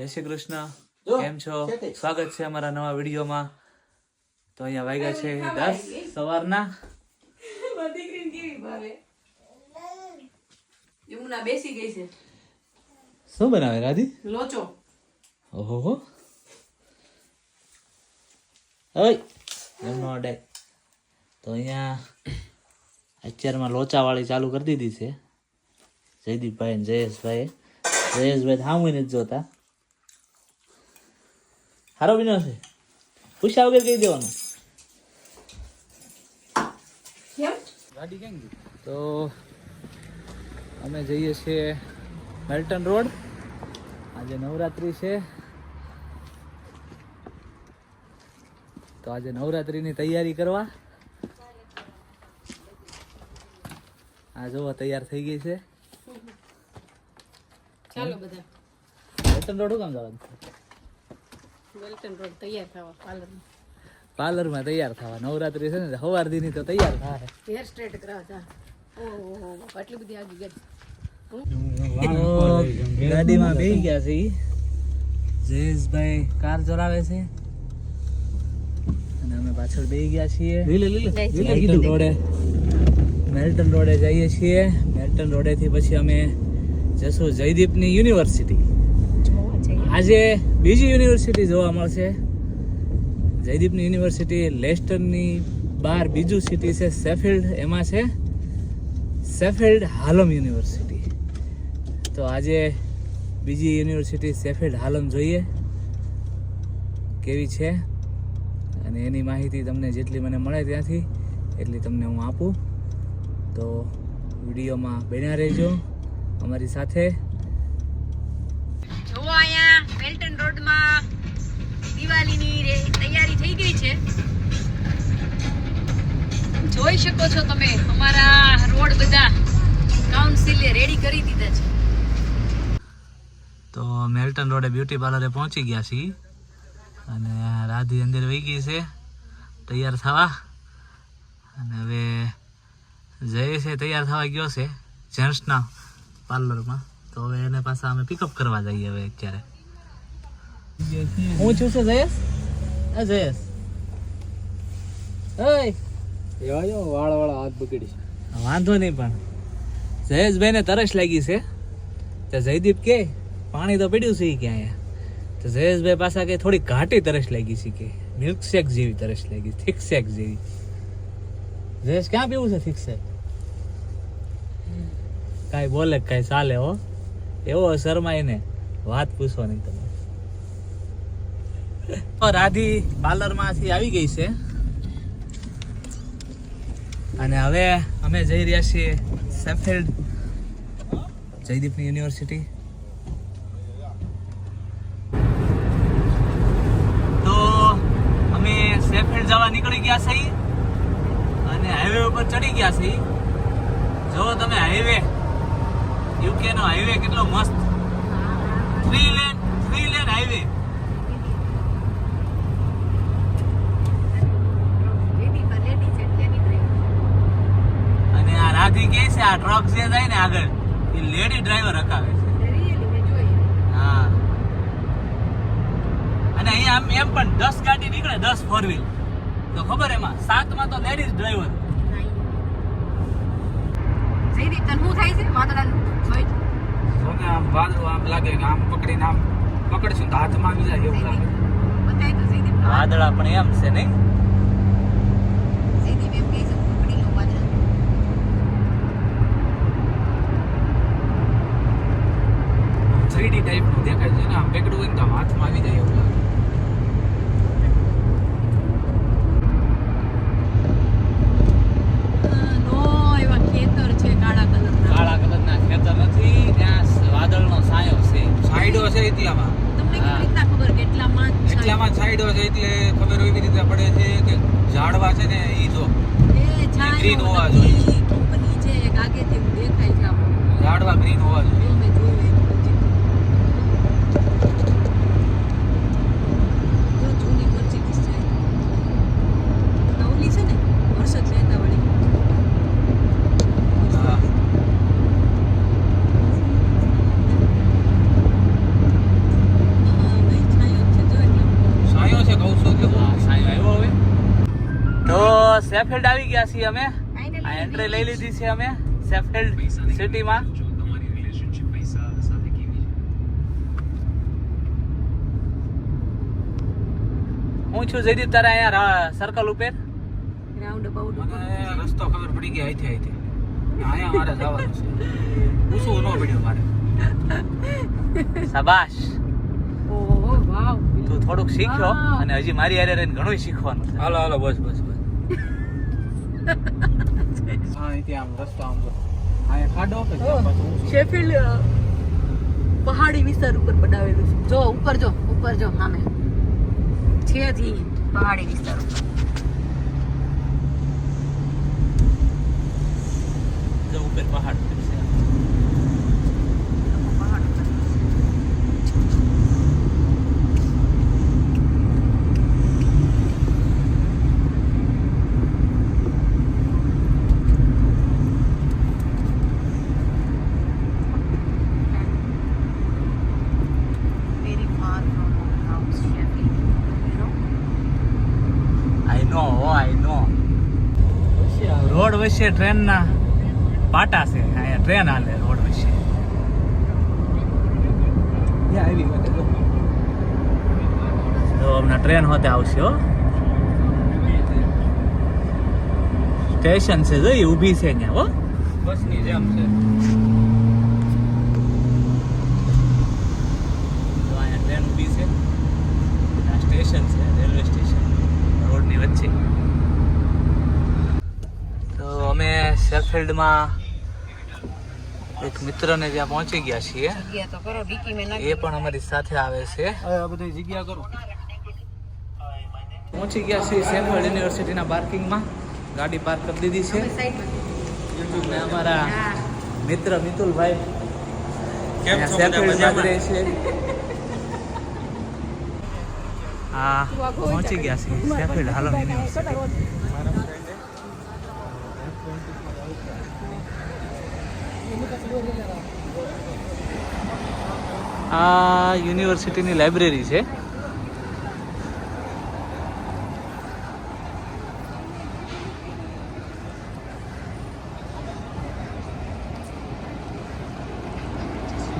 જય શ્રી કૃષ્ણ. કેમ છો? સ્વાગત છે અમારા નવા વિડીયોમાં. તો અહીંયા વાગ્યા છે દસ સવારના. યમુના બેસી ગઈ છે. શું બનાવે રાધી? લોચો. ઓહો ઓય એમનો અડાય તો અહીંયા અત્યારમાં લોચાવાળી ચાલુ કરી દીધી છે. જયદીપભાઈ જયેશભાઈ જયેશભાઈ થામું નથી જોતા. હારો બીનો છે. પૂછ્યા વગર કહી દેવાનું. ગાડી કેમ તો અમે જઈએ છીએ મેલ્ટન રોડ. આજે નવરાત્રિ છે. તો આજે નવરાત્રિની તૈયારી કરવા. આ જોવા તૈયાર થઈ ગઈ છે. ચાલો બધા. મેલ્ટન રોડ શું કામ જવાનું? વેલ્ટન રોડ તૈયાર થવા પાર્લરમાં. પાર્લરમાં તૈયાર થવા. નવરાત્રિ છે ને સવાર દીની તો તૈયાર થાય હેર સ્ટ્રેટ કરાવવા ઓહો આટલી બધી આગી ગઈ ગાડીમાં બેસી ગયા છે જયેશભાઈ કાર ચલાવે છે. અને અમે પાછળ બેસી ગયા છીએ. મેલ્ટન રોડે મેલ્ટન રોડે જઈએ છીએ. મેલ્ટન રોડેથી પછી અમે જશું જયદીપની યુનિવર્સિટી. આજે બીજી યુનિવર્સિટી જોવા મળશે. જયદીપની યુનિવર્સિટી લેસ્ટરની બહાર બીજું સિટી છે સેફિલ્ડ એમાં છે સેફિલ્ડ હાલમ યુનિવર્સિટી. તો આજે બીજી યુનિવર્સિટી સેફિલ્ડ હાલમ જોઈએ કેવી છે. અને એની માહિતી તમને જેટલી મને મળે ત્યાંથી એટલી તમને હું આપું. તો વિડીયોમાં બન્યા રહેજો અમારી સાથે જો અહીંયા વેલ્ટન રોડમાં દિવાળીની તૈયારી થઈ ગઈ છે. જોઈ શકો છો તમે, અમારા રોડ બધા કાઉન્સિલે રેડી કરી દીધા છે. તો મેલ્ટન રોડે બ્યુટી પાર્લરે પહોંચી ગયા છીએ. અને રાધી અંદર વહી ગઈ છે. તૈયાર થવા. અને હવે જય છે, તૈયાર થવા ગયો છે જેન્ટ્સના પાર્લરમાં તો હવે એને પાછા અમે પિકઅપ કરવા જઈએ હવે અત્યારે. હું છું છે જયેશ? એ જયેશ. ઓય. વાળ વાળા હાથ બગડી વાંધો નહીં પણ. જયેશભાઈ ને તરસ લાગી છે. તો જયદીપ કે પાણી તો પડ્યું છે ઈ કે અહીંયા. તો જયેશભાઈ પાછા કે થોડી ઘાટી તરસ લાગી છે કે. મિલ્ક શેક જેવી તરસ લાગી થીક શેક જેવી. જયેશ ક્યાં પીવું છે થીક શેક કાંઈ બોલે કાંઈ ચાલે હો. એવો શર્મા એને વાત પૂછો નહીં તમે રાધી પાર્લરમાંથી આવી ગઈ છે. અને હવે અમે જઈ રહ્યા છીએ સેફિલ્ડ જયદીપની યુનિવર્સિટી. તો અમે સેફિલ્ડ જવા નીકળી ગયા છીએ અને હાઈવે ઉપર ચડી ગયા છીએ. જો તમે હાઈવે યુકે નો હાઈવે કેટલો મસ્ત. Three lane three lane highway અને આ રાધી કે છે આ ટ્રક જે જાય ને આગળ એ લેડી ડ્રાઈવર હકાવે છે. હા. અને અહીંયા આમ એમ પણ દસ ગાડી નીકળે દસ ફોર વ્હીલ તો ખબર એમાં? સાતમાં તો લેડીઝ ડ્રાઈવર જયદીપ તને શું થાય છે વાદળાનું જોઈ જોને આમ વાદળું આમ લાગે કે આમ પકડીને આમ પકડશું તો હાથમાં આવી જાય એવું લાગે. બતાય તો જયદીપ વાદળા પણ એમ છે નહીં જયદીપ એમ કહે છે પકડી લો વાદળા થ્રીડી ટાઈપનું દેખાય છે ને આમ પકડવું હોય ને તો આમ હાથમાં આવી જાય એવું લાગે નો એવા ખેતર છે કાળા કલરના કાળા કલરના ખેતર નથી ત્યાં વાદળનો સાયો છે સાઈડો છે એટલામાં તમને હા. કેવી રીતના ખબર કેટલામાં જ છે? એટલામાં સાઈડો છે એટલે ખબર એવી રીતે પડે છે કે ઝાડવા છે ને એ જો એ છાંયો green હોવા નથી, જોઈએ. કંપની છે એક આગેથી એવું દેખાય છે આપણને. ઝાડવા ગ્રીન હોવા જોઈએ જો મેં જોયું એ પછી. જો જૂની Mercedes છે. નવલી છે ને હર્ષદ મહેતા વાળી હા સેફિલ્ડ આવી ગયા છીએ અમે. આ એન્ટ્રી લઈ લીધી છે અમે. સેફિલ્ડ સિટીમાં હું છું જયદીપ તારા અહીંયા સર્કલ ઉપર. રસ્તો ખબર પડી ગઈ અહીંથી અહીંથી. અહીંયા મારે જવાનું છે. પૂછવું ન પડ્યું મારે? શાબાશ તું થોડુંક શીખ્યો અને હજી મારી હારે રહીને ઘણું શીખવાનું છે. હાલો હાલો બસ બસ બસ. હા અહીંથી આમ રસ્તો આમ જો. અહીંયા ખાડો પછી આમ પાછું ઊંચું. શેફિલ્ડ પહાડી વિસ્તાર ઉપર બનાવેલું છે. જો ઉપર જો ઉપર જો સામે. છે થી પહાડી વિસ્તાર ઉપર. જો ઉપર પહાડ વચ્ચે ટ્રેનના પાટા છે. અહીંયા ટ્રેન હાલે રોડ વચ્ચે ત્યાં તો હમણાં ટ્રેન હોતે આવશે હો. સ્ટેશન છે જો એ ઊભી છે અહીંયા હો. બસની જેમ છે. ટ્રેન ઊભી છે. આ સ્ટેશન છે રેલવે સ્ટેશન રોડની વચ્ચે. અમે શેફિલ્ડમાં એક મિત્રને જ્યાં પહોંચી ગયા છીએ. જગ્યા તો કરો ડીકી મેં એ પણ અમારી સાથે આવે છે. આ બધી જગ્યા કરો. પહોંચી ગયા છીએ શેફિલ્ડ યુનિવર્સિટીના પાર્કિંગમાં. ગાડી પાર્ક કરી દીધી છે. અમારા મિત્ર મિતુલભાઈ રહે છે. હા પહોંચી ગયા છીએ શેફિલ્ડ હાલો યુનિવર્સિટી આ યુનિવર્સિટીની લાઇબ્રેરી છે.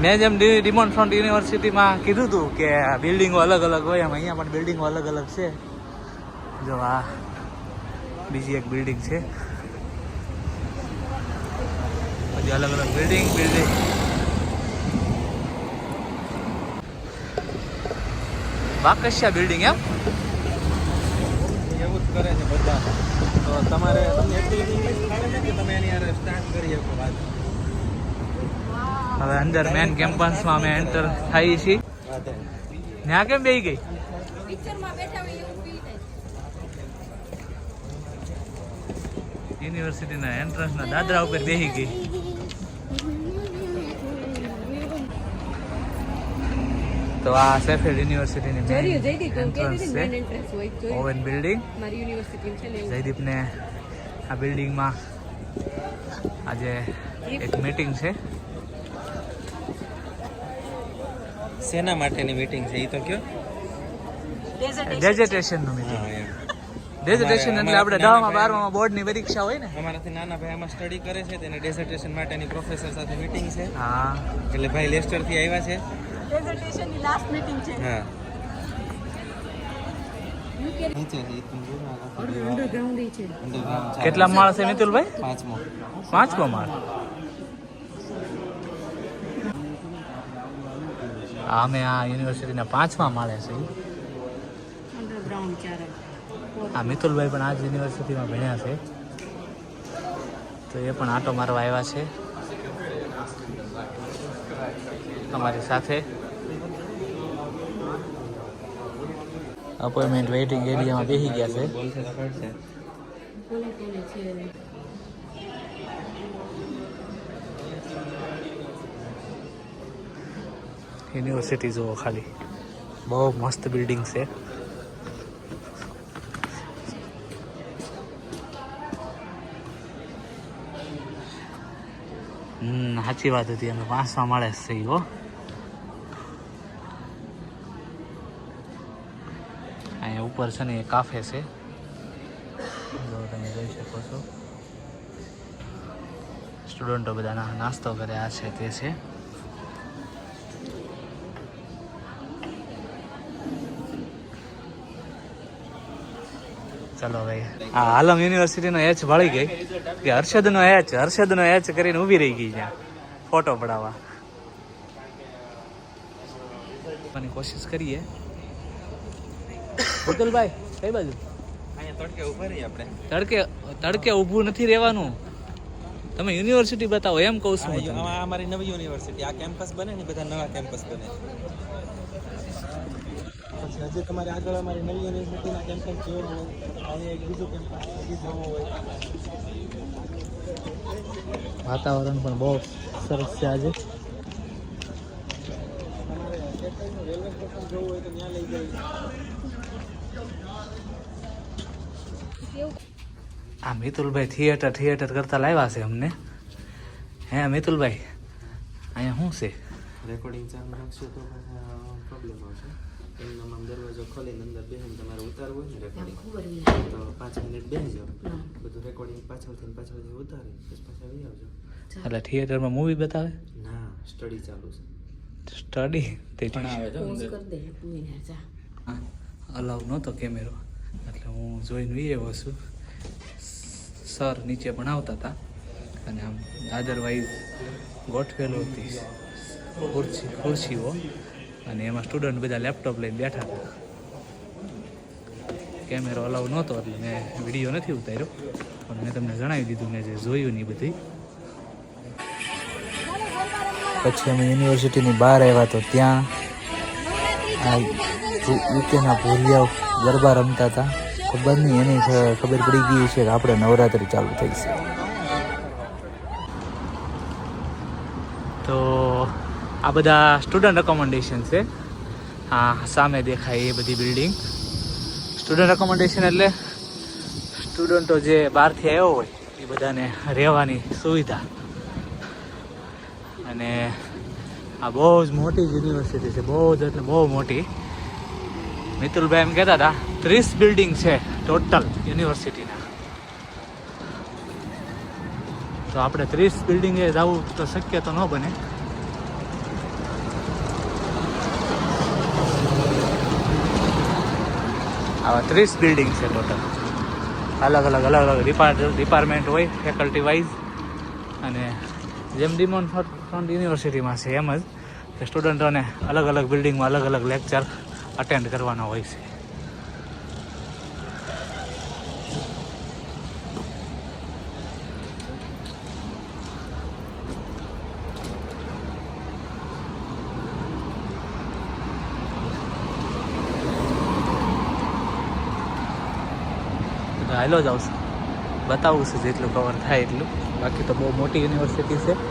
મેં જેમ ડી- ડિમોન્ડ ફ્રોન્ટ યુનિવર્સિટીમાં કીધું હતું કે બિલ્ડિંગો અલગ અલગ હોય એમ અહીંયા પણ બિલ્ડિંગો અલગ અલગ છે. જો આ બીજી એક બિલ્ડિંગ છે. બધી અલગ અલગ બિલ્ડિંગ બિલ્ડિંગ વાકસ્યા બિલ્ડિંગ એમ? એવું જ કરે છે બધા. તો તમારે તમને એટલી ઇંગ્લિશ છે કે તમે એની યાર સ્ટાર્ટ કરી શકો વાત? હવે અંદર મેન કેમ્પસમાં અમે એન્ટર થઈ છીએ. ત્યાં કેમ બેહી ગઈ? યુનિવર્સિટીના એન્ટ્રન્સના દાદરા ઉપર બેહી ગઈ. તો આ સેફિલ યુનિવર્સિટીની એન્ટ્રન્સ છે? ઓવન બિલ્ડિંગ મારી યુનિવર્સિટી. જયદીપને આ બિલ્ડિંગમાં આજે એક મીટિંગ છે. શેના માટેની મીટિંગ છે? એ તો કયો? ડેઝર્ટેશનનું મીટિંગ ડેઝર્ટેશન એટલે આપણે દસમા બારમામાં બોર્ડની પરીક્ષા હોય ને. અમારાથી નાના ભાઈ આમાં સ્ટડી કરે છે તેને ડેઝર્ટેશન માટેની પ્રોફેસર સાથે મીટિંગ છે. હા. એટલે ભાઈ લેસ્ટરથી આવ્યા છે. ડેઝર્ટેશનની લાસ્ટ મીટિંગ છે. હા. કેટલા માળ છે મિતુલભાઈ? પાંચમો. પાંચમો માળ. આ અમે આ યુનિવર્સિટીના પાંચમા માળે છે. આ મિતુલભાઈ પણ આ જ યુનિવર્સિટીમાં ભણ્યા છે. તો એ પણ આટો મારવા આવ્યા છે. અમારી સાથે અપોઇન્ટમેન્ટ વેઇટિંગ એરિયામાં બેસી ગયા છે. છે યુનિવર્સિટી જુઓ ખાલી. બહુ મસ્ત બિલ્ડિંગ છે. હમ, સાચી વાત હતી અમે પાંચમા મળે થઈ હો અહીંયા ઉપર છે ને એ કાફે છે. જો તમે જોઈ શકો છો. સ્ટુડન્ટો બધાના નાસ્તો કરે, આ છે, તે છે. ચાલો ભાઈ આ આલમ યુનિવર્સિટીનો એચ વળી ગઈ. કે હર્ષદનો એચ હર્ષદનો એચ કરીને ઊભી રહી ગઈ ત્યાં. ફોટો પડાવવા. કોશિશ કરીએ. પુતુલભાઈ કઈ બાજુ? અહીંયા તડકે ઊભા રહીએ આપણે. તડકે તડકે ઊભું નથી રહેવાનું. તમે યુનિવર્સિટી બતાવો એમ કહું છું અમારી નવી યુનિવર્સિટી આ કેમ્પસ બને ને બધા નવા કેમ્પસ બને. પછી હજી તમારે આગળ અમારી નવી યુનિવર્સિટીના કેમ્પસ જોવું હોય અહીંયા એક બીજું કેમ્પસ હજી જવું હોય. વાતાવરણ પણ બહુ સરસ છે આજે. તમારે રેલવે સ્ટેશન જવું હોય તો ત્યાં લઈ જાય આ મિતુલભાઈ થિયેટર થિયેટર કરતા લાવ્યા છે અમને. હે મિતુલભાઈ? અહીંયા શું છે? રેકોર્ડિંગ ચાલુ રાખશો તો પ્રોબ્લેમ આવશે. એમનો આમ દરવાજો ખોલીને અંદર બેસીને તમારે ઉતારવું હોય ને રેકોર્ડિંગ તો પાંચ મિનિટ બેસજો બધું રેકોર્ડિંગ પાછળથી પાછળથી ઉતારી પછી પાછા આવી આવજો. એટલે થિયેટરમાં મૂવી બતાવે? ના સ્ટડી ચાલુ છે. સ્ટડી તે આવે તો અલાવ નહોતો કેમેરો એટલે હું જોઈને વી છું. સર નીચે ભણાવતા હતા. અને આમ અદરવાઇઝ ગોઠવેલો હતી ખુરશી, ખુરશીઓ. અને એમાં સ્ટુડન્ટ બધા લેપટોપ લઈને બેઠા હતા. કેમેરો અલાઉ નહોતો, એટલે મેં વીડિયો નથી ઉતાર્યો. પણ મેં તમને જણાવી દીધું મેં જે જોયું ને બધી. પછી અમે યુનિવર્સિટીની બહાર આવ્યા તો ત્યાં આ યુકેના ભૂરિયાઓ ગરબા રમતા હતા. ખબર નહીં, એની ખબર પડી ગઈ છે કે આપણે નવરાત્રિ ચાલુ થઈ છે. તો આ બધા સ્ટુડન્ટ રેકોમેન્ડેશન છે. હા, સામે દેખાય એ બધી બિલ્ડિંગ સ્ટુડન્ટ રેકોમેન્ડેશન એટલે સ્ટુડન્ટો જે બહારથી આવ્યો હોય, એ બધાને રહેવાની સુવિધા. અને આ બહુ જ મોટી યુનિવર્સિટી છે, બહુ જ એટલે બહુ મોટી. મિતુલભાઈ એમ કહેતા હતા, ત્રીસ બિલ્ડિંગ છે ટોટલ યુનિવર્સિટીના તો આપણે ત્રીસ બિલ્ડિંગે જવું તો શક્ય તો ન બને. આવા ત્રીસ બિલ્ડિંગ છે ટોટલ અલગ અલગ અલગ અલગ ડિપાર્ટમેન્ટ હોય ફેકલ્ટી વાઇઝ અને જેમ ડિમોન ફ્રન્ટ યુનિવર્સિટીમાં છે એમ જ સ્ટુડન્ટોને અલગ અલગ બિલ્ડિંગમાં અલગ અલગ લેક્ચર અટેન્ડ કરવાનો હોય છે. હાલો જ આવશે. બતાવું છું જેટલું કવર થાય એટલું. બાકી તો બહુ મોટી યુનિવર્સિટી છે.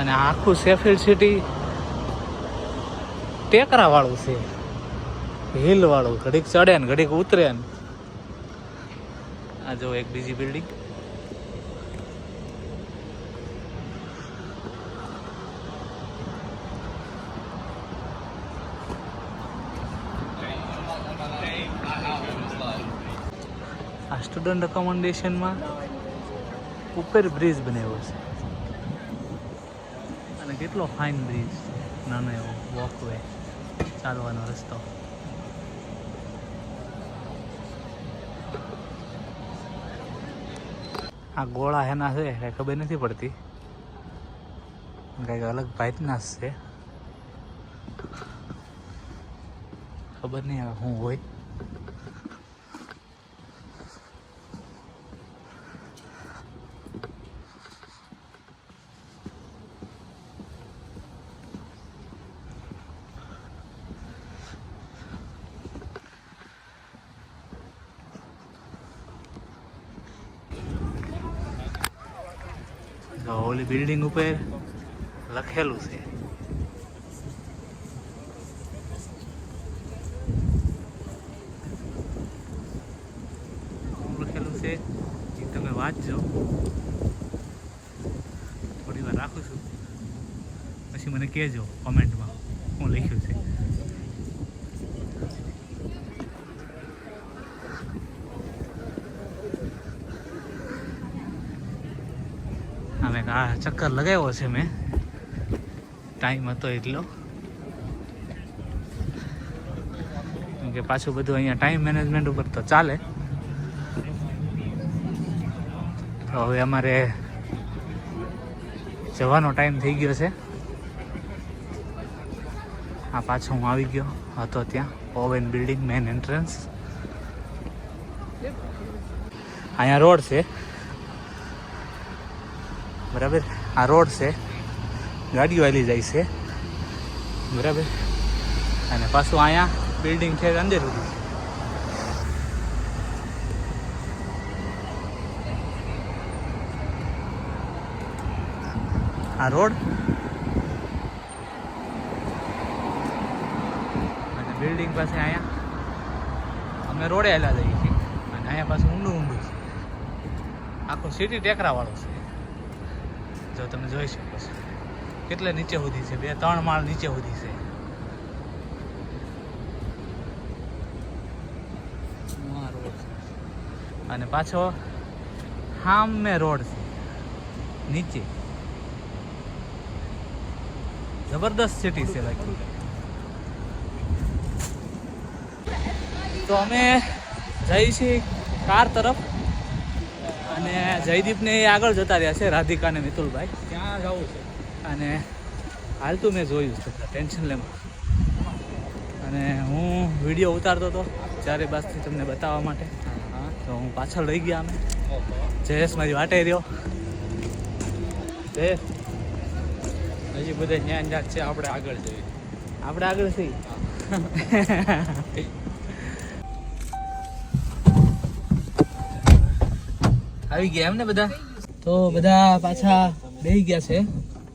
અને આખું સેફિલ સિટી ટેકરાવાળું છે. હિલવાળું, ઘડીક ચડે ને ઘડીક ઉતરે ને. આ જો એક બીજી બિલ્ડિંગ આ સ્ટુડન્ટ અકોમોડેશનમાં ઉપર બ્રિજ બનાવ્યો છે. કેટલો ફાઇન બ્રિજ નાનો એવો વોકવે ચાલવાનો રસ્તો. આ ગોળા એના છે કઈ ખબર નથી પડતી. કંઈક અલગ ભાઈના છે. ખબર નહીં હવે શું હોય. તો ઓલી બિલ્ડિંગ ઉપર લખેલું છે. લખેલું છે? એ તમે વાંચજો. થોડી વાર રાખું છું. પછી મને કહેજો કોમેન્ટમાં હું લખ્યું છે અમે આ ચક્કર લગાવ્યો છે મેં. ટાઈમ હતો એટલો. કે પાછું બધું અહીંયા ટાઈમ મેનેજમેન્ટ ઉપર તો ચાલે. તો હવે અમારે જવાનો ટાઈમ થઈ ગયો છે. આ પાછો હું આવી ગયો. હતો ત્યાં. ઓવેન બિલ્ડિંગ મેન એન્ટ્રન્સ અહીંયા રોડ છે. બરાબર? આ રોડ છે. ગાડીઓ આલી જાય છે. બરાબર? અને પાછું અહીંયા બિલ્ડિંગ છે અંદર સુધી. આ રોડ. અને બિલ્ડિંગ પાસે અહીંયા અમે રોડે આવેલા જઈએ છીએ. અને અહીંયા પાછું ઊંડું ઊંડું છે. આખું સિટી ટેકરાવાળો છે. જો તમે જોઈ શકો છો. કેટલે નીચે સુધી છે? બે, ત્રણ માળ નીચે સુધી છે. અને પાછો સામે રોડ છે. નીચે. જબરદસ્ત સિટી છે બાકી તો અમે જઈએ છીએ કાર તરફ. અને જયદીપને એ આગળ જતા રહ્યા છે રાધિકા અને મિતુલભાઈ. ત્યાં જવું છે? અને તો મેં જોયું છે ટેન્શન લેમાં. અને હું વીડિયો ઉતારતો હતો ચારે બાજથી તમને બતાવવા માટે. તો હું પાછળ રહી ગયા અમે જયેશ મારી વાટે રહ્યો. જયેશ. હજી બધા જ્ઞાન જાત છે આપણે આગળ જઈએ. આપણે આગળ છીએ. આવી ગયા એમ ને બધા? તો બધા પાછા બેહી ગયા છે.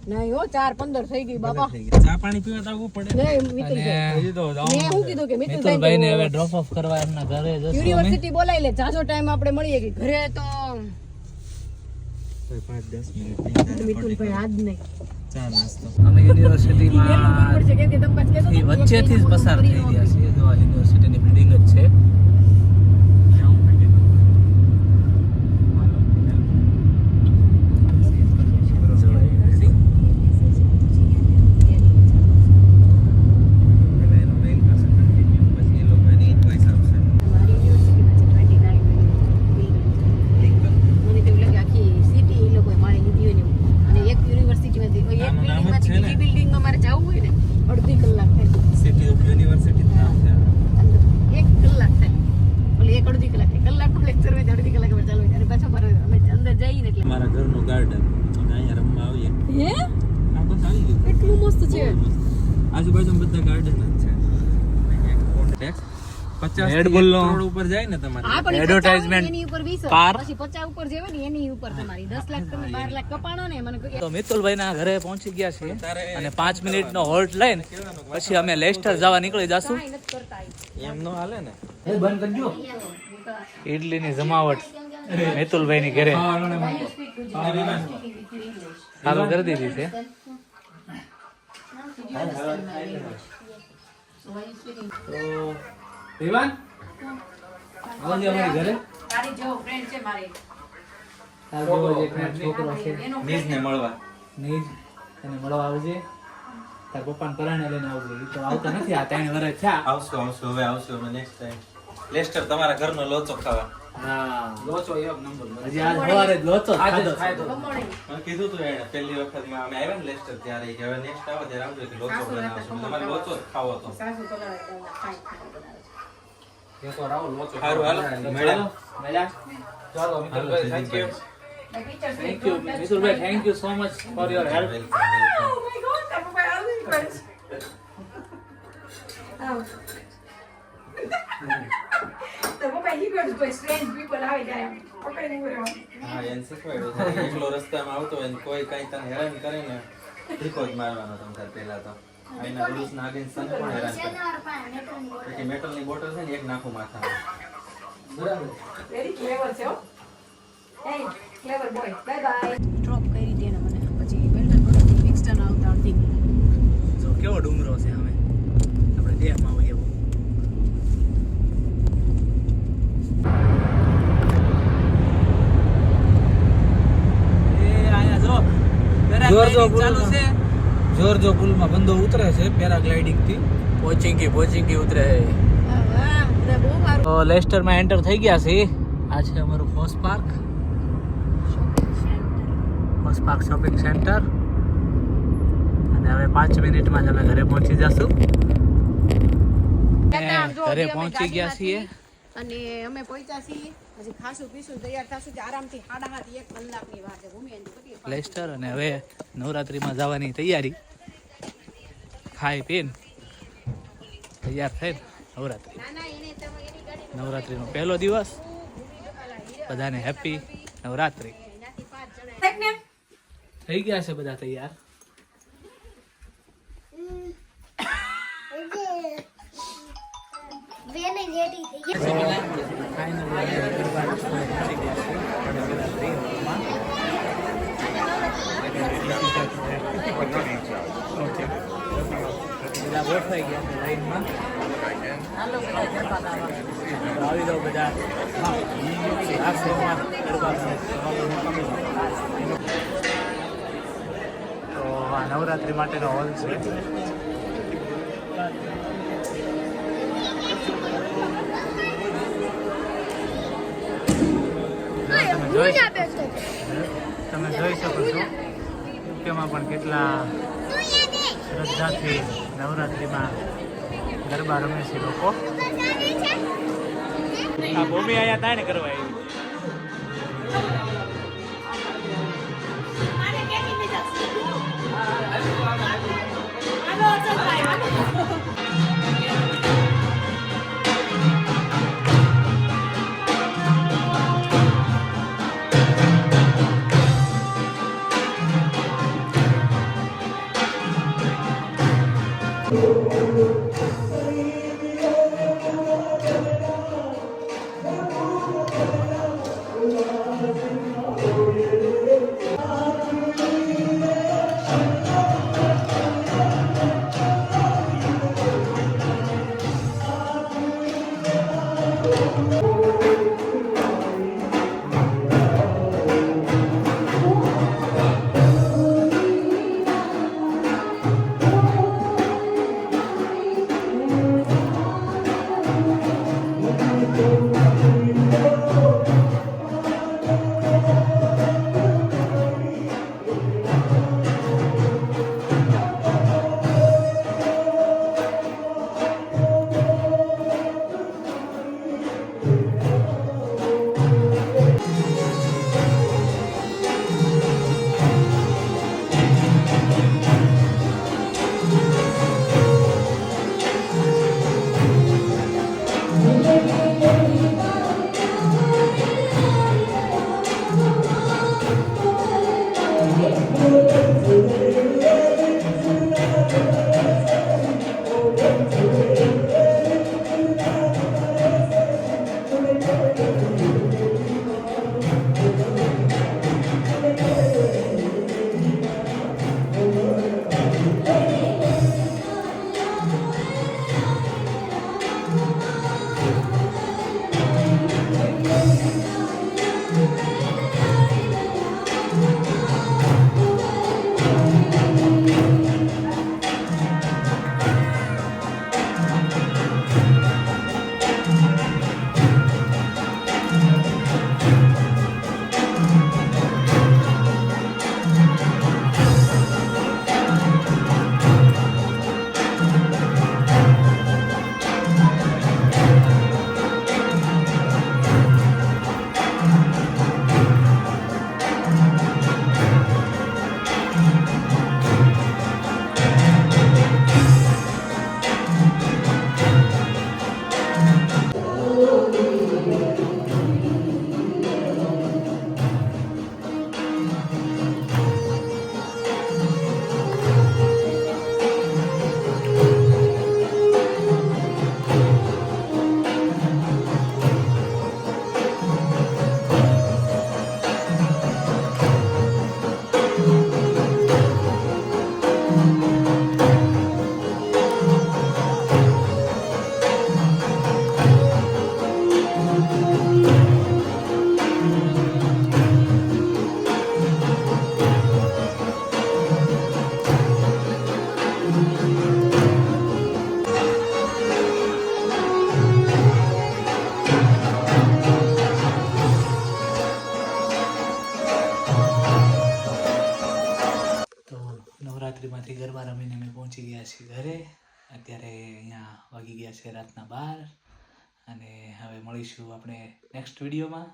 નહીં હો ચાર પંદર થઈ ગઈ બાબા ચા પાણી પીવા તો આવવું પડે. નહીં મિતુલભાઈ અને હજી તો મેં શું કીધું કે મિતુલભાઈ ને હવે ડ્રોપ ઓફ કરવા એમના ઘરે જશું યુનિવર્સિટી બોલાવી લે. જાજો ટાઈમ આપણે મળીએ કે ઘરે તો પાંચ દસ મિનિટ મિતુલભાઈ આજ નહીં. ચા નાસ્તો. અમે યુનિવર્સિટીમાં વચ્ચેથી જ પસાર થઈ ગયા છીએ. યુનિવર્સિટીની બિલ્ડિંગ જ છે મારી યુનિવર્સિટીમાં છે 29 મને તેવું લાગે આખી સિટી એ લોકોએ મારી લીધી હોય ને એવું. અને એક યુનિવર્સિટીમાંથી એક નાનું નામ જ બિલ્ડિંગમાંથી છે. બીજી બિલ્ડિંગમાં મારે જવું હોય ને અડધી કલાક થાય. સિટી ઓફ યુનિવર્સિટી નામ છે. એક કલાક થાય. ઓલી એક અડધી કલાક થાય. કલાકનું લેક્ચર હોય અડધી કલાક અમારે ચાલુ અને પાછા મારે અમે અંદર જઈને એટલે. મારા ઘરનું ગાર્ડન અને અહીંયા રમવા આવીએ. હે? આ બસ આવી ગયું. એટલું મસ્ત છે. આજુબાજુ બધા ગાર્ડન જ. ઘરે પહોંચી ગયા છે અને પાંચ મિનિટ નો હોલ્ટ લઈને પછી અમે લેસ્ટર જવા નીકળી જશું. કાંઈ નથી કરતા એ. એમ નો હાલે ને. બંધ કરજો. ઇડલી ની જમાવટ મેતુલભાઈ ની ઘરે. ચાલુ કરી દીધી છે. તો વિવાન આવજે અમારી ઘરે. તારી જો ફ્રેન્ડ છે મારી. તારો જો એક છોકરો છે. નીજ ને મળવા. નીજ એને મળવા આવજે. તાર પપ્પાને પરાણે લઈને આવજે. એ તો આવતા નથી. આ ત્રણ વર્ષ થયા. આવશું આવશું. હવે આવશું અમે નેક્સ્ટ ટાઈમ લેસ્ટર તમારા ઘરનો લોચો ખાવા. હા. લોચો એક નંબર હજી આજ સવારે લોચો ખાધો છે. કીધું તું એને પહેલી વખતમાં અમે આવ્યા ને લેસ્ટર ત્યારે. હવે નેક્સ્ટ આવે ત્યારે આવજો કે લોચો બનાવશું. તમારે લોચો જ ખાવો તો. સાસુ કલાક ખાઈ Thank you The teacher said, thank you "Don't touch Mitulbhai thank you so much for your help Oh my God, તારા પપ્પા આવી ગયા છે. આવ. તારા પપ્પા શીખવાડ્યું કોઈ strange people આવી જાય એમ. પકડીને ઉભો રહેવાનો. હા એને શીખવાડ્યું છે એકલો રસ્તામાં આવતો હોય ને કોઈ કઈ તને હેરાન કરે ને ઠીકો જ મારવાનો તમ તાર પહેલા તો એના રૂલ્સ ના અગેન્સ્ટ તને કોણ હેરાન કરે. પછી મેટલની બોટલ છે ને એક નાખું માથામાં. વેરી ક્લેવર છે હો. A clever boy bye bye drop કરી દે મને. પછી બેલ્ટન પર વિક્સટન આવતા કેવો ડુંગરો છે અમે આપણે દેહમાં હોઈએ એવું. એ આયા જો. જોર જો ચાલુ છે. જોરજો પુલમાં બંદો ઉતરે છે પેરાગ્લાઇડિંગથી. પોચિંકી પોચિંકી ઉતરે તો લેસ્ટરમાં એન્ટર થઈ ગયા છે. આ છે અમારું હોસ પાર્ક. હોસ પાર્ક શોપિંગ સેન્ટર. અને હવે પાંચ મિનિટમાં જ અમે ઘરે પહોંચી જશું. ઘરે પહોંચી ગયા છીએ. અને અમે પહોંચ્યા છીએ. હજી ખાસું પીશું તૈયાર થશું કે આરામથી સાડા હાથ એક કલાકની વાર છે. ઘૂમી અને કરીએ લેસ્ટર અને હવે નવરાત્રિમાં જવાની તૈયારી. ખાઈ પીને તૈયાર થઈને નવરાત્રિ. ના ના એને તમે એની ગાડી નવરાત્રિનો પહેલો દિવસ. બધાને હેપી નવરાત્રિ. થઈ ગયા છે બધા તૈયાર. બધા ગોઠવાઈ ગયા. લાઈનમાં આવી જાઓ બધા આ ગરબા તો આ નવરાત્રિ માટેનો હોલ છે. જોઈ તમે જોઈ શકો છો. યુકેમાં પણ કેટલા શ્રદ્ધાથી નવરાત્રિમાં ગરબા રમે છે લોકો. આ ભૂમિ અહીંયા તાણ કરવા આવી. નવરાત્રિમાંથી ગરબા રમીને અમે પહોંચી ગયા છીએ ઘરે. અત્યારે અહીંયા વાગી ગયા છે રાતના બાર અને હવે મળીશું આપણે નેક્સ્ટ વિડીયોમાં.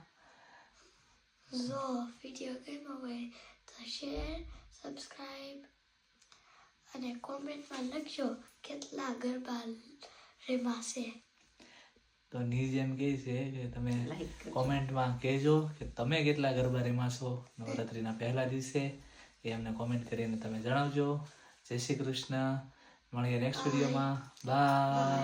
જો વીડિયો ગમ્યો હોય તો શેર સબસ્ક્રાઈબ અને કોમેન્ટમાં લખજો કેટલા ગરબા રેમાશે તો નીજ એમ કહે છે કે તમે કોમેન્ટમાં કહેજો કે તમે કેટલા ગરબા રમાશો નવરાત્રિના પહેલા દિવસે. એ અમને કોમેન્ટ કરીને તમે જણાવજો. જય શ્રી કૃષ્ણ મળીએ નેક્સ્ટ વિડીયોમાં બાય